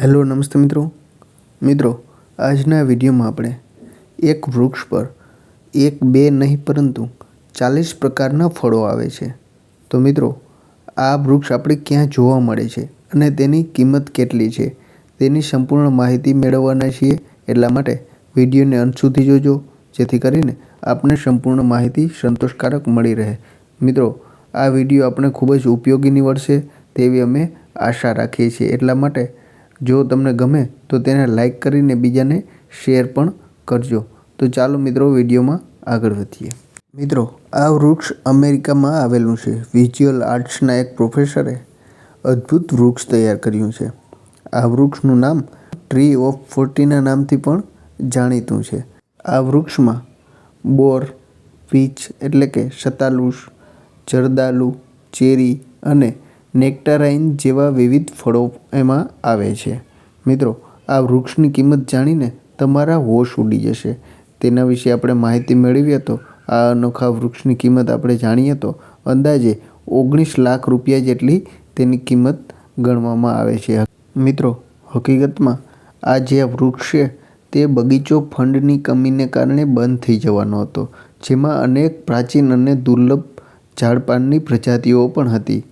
Hello, નમસ્તે મિત્રો. મિત્રો, આજના વિડીયોમાં આપણે એક વૃક્ષ પર એક બે નહીં, પરંતુ ચાલીસ પ્રકારના ફળો આવે છે. તો મિત્રો, આ વૃક્ષ આપણે ક્યાં જોવા મળે છે અને તેની કિંમત કેટલી છે? તેની સંપૂર્ણ માહિતી મેળવવાના છીએ. એટલા માટે વિડીયોને અંત સુધી જોજો, જેથી કરીને આપને સંપૂર્ણ માહિતી સંતોષકારક મળી રહે. મિત્રો, આ વીડિયો આપણે ખૂબ જ ઉપયોગી નીવડશે તેવી અમે આશા રાખીએ છીએ. એટલા માટે જો તમને ગમે તો તેને લાઈક કરીને બીજાને શેર પણ કરજો. તો ચાલો મિત્રો વિડીયોમાં આગળ વધીએ. મિત્રો, આ વૃક્ષ અમેરિકામાં આવેલું છે. વિઝ્યુઅલ આર્ટ્સના એક પ્રોફેસરે અદ્ભુત વૃક્ષ તૈયાર કર્યું છે. આ વૃક્ષનું નામ ટ્રી ઓફ ફોર્ટીના નામથી પણ જાણીતું છે. આ વૃક્ષમાં બોર, પીચ એટલે કે શતાલુસ જરદાલુ, ચેરી અને નેક્ટારાઇન જેવા વિવિધ ફળો એમાં આવે છે. મિત્રો, આ વૃક્ષની કિંમત જાણીને તમારા હોશ ઉડી જશે. તેના વિશે આપણે માહિતી મેળવીએ તો આ અનોખા વૃક્ષની કિંમત આપણે જાણીએ તો અંદાજે ઓગણીસ લાખ રૂપિયા જેટલી તેની કિંમત ગણવામાં આવે છે. મિત્રો, હકીકતમાં આ જે વૃક્ષ છે, તે બગીચો ફંડની કમીને કારણે બંધ થઈ જવાનો હતો, જેમાં અનેક પ્રાચીન અને દુર્લભ ઝાડપાનની પ્રજાતિઓ પણ હતી.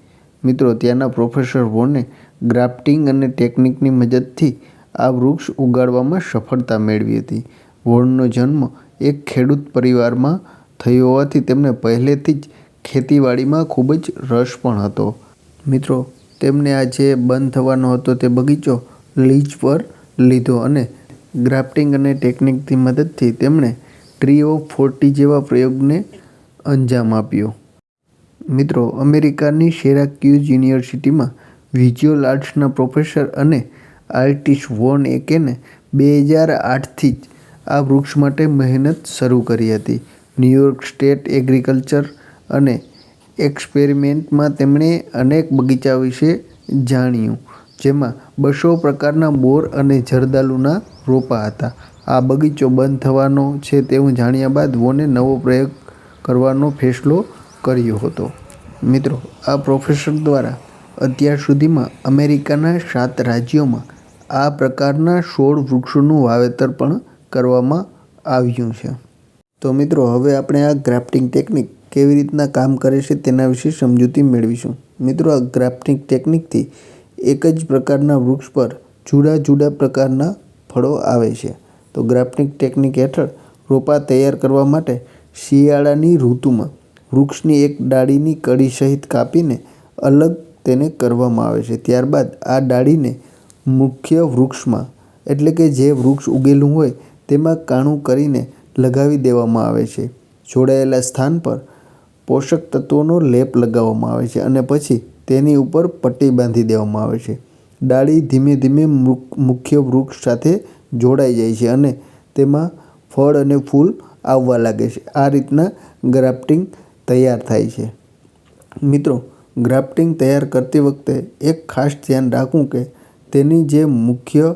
મિત્રો, ત્યાંના પ્રોફેસર વોને ગ્રાફ્ટિંગ અને ટેકનિકની મદદથી આ વૃક્ષ ઉગાડવામાં સફળતા મેળવી હતી. વોનનો જન્મ એક ખેડૂત પરિવારમાં થયો હોવાથી તેમને પહેલેથી જ ખેતીવાડીમાં ખૂબ જ રસ પણ હતો. મિત્રો, તેમને આ જે બંધ થવાનો હતો તે બગીચો લીજ પર લીધો અને ગ્રાફ્ટિંગ અને ટેકનિકની મદદથી તેમણે ટ્રી ઓફ ફોર્ટી જેવા પ્રયોગને અંજામ આપ્યો. મિત્રો, અમેરિકાની સેરાક્યુઝ યુનિવર્સિટીમાં વિઝ્યુઅલ આર્ટ્સના પ્રોફેસર અને આર્ટિસ્ટ વોન એકેને બે હજાર આઠથી જ આ વૃક્ષ માટે મહેનત શરૂ કરી હતી. ન્યૂયોર્ક સ્ટેટ એગ્રીકલ્ચર અને એક્સપેરિમેન્ટમાં તેમણે અનેક બગીચા વિશે જાણ્યું, જેમાં બસો પ્રકારના બોર અને જરદાલુના રોપા હતા. આ બગીચો બંધ થવાનો છે તેવું જાણ્યા બાદ વોને નવો પ્રયોગ કરવાનો ફેસલો કર્યો હતો. મિત્રો, આ પ્રોફેસર દ્વારા અત્યાર સુધીમાં અમેરિકાના સાત રાજ્યોમાં આ પ્રકારના સોળ વૃક્ષોનું વાવેતર પણ કરવામાં આવ્યું છે. તો મિત્રો, હવે આપણે આ ગ્રાફ્ટિંગ ટેકનિક કેવી રીતના કામ કરે છે તેના વિશે સમજૂતી મેળવીશું. મિત્રો, આ ગ્રાફ્ટિંગ ટેકનિકથી એક જ પ્રકારના વૃક્ષ પર જુદા જુદા પ્રકારના ફળો આવે છે. તો ગ્રાફ્ટિંગ ટેકનિક હેઠળ રોપા તૈયાર કરવા માટે શિયાળાની ઋતુમાં વૃક્ષની એક ડાળીની કડી સહિત કાપીને અલગ તેને કરવામાં આવે છે. ત્યારબાદ આ ડાળીને મુખ્ય વૃક્ષમાં, એટલે કે જે વૃક્ષ ઉગેલું હોય, તેમાં કાણું કરીને લગાવી દેવામાં આવે છે. જોડાયેલા સ્થાન પર પોષક તત્વોનો લેપ લગાવવામાં આવે છે અને પછી તેની ઉપર પટ્ટી બાંધી દેવામાં આવે છે. ડાળી ધીમે ધીમે મુખ્ય વૃક્ષ સાથે જોડાઈ જાય છે અને તેમાં ફળ અને ફૂલ આવવા લાગે છે. આ રીતના ગ્રાફ્ટિંગ તૈયાર થાય છે. મિત્રો, ગ્રાફ્ટિંગ તૈયાર કરતી વખતે એક ખાસ ધ્યાન રાખવું કે તેની જે મુખ્ય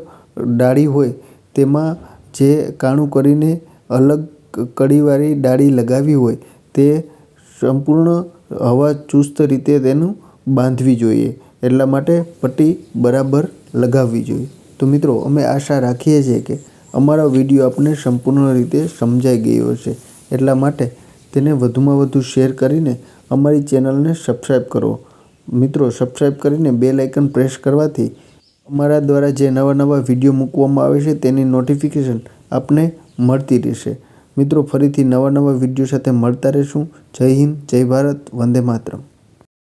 ડાળી હોય તેમાં જે કાણું કરીને અલગ કડીવાળી ડાળી લગાવી હોય તે સંપૂર્ણ હવા ચુસ્ત રીતે તેનું બાંધવી જોઈએ. એટલા માટે પટ્ટી બરાબર લગાવવી જોઈએ. તો મિત્રો, અમે આશા રાખીએ છીએ કે અમારો વીડિયો આપને સંપૂર્ણ રીતે સમજાઈ ગયો હશે. એટલા માટે તેને વધુમાં વધુ શેર કરીને અમારી ચેનલને સબસ્ક્રાઈબ કરો. મિત્રો સબસ્ક્રાઈબ કરીને બેલ આઇકન પ્રેસ કરવાથી અમારા દ્વારા જે નવા નવા વીડિયો મૂકવામાં આવે છે તેની નોટિફિકેશન આપને મળતી રહેશે. મિત્રો, ફરીથી નવા નવા વીડિયો સાથે મળતા રહીશું. જય હિન્દ, જય ભારત, વંદે માતરમ.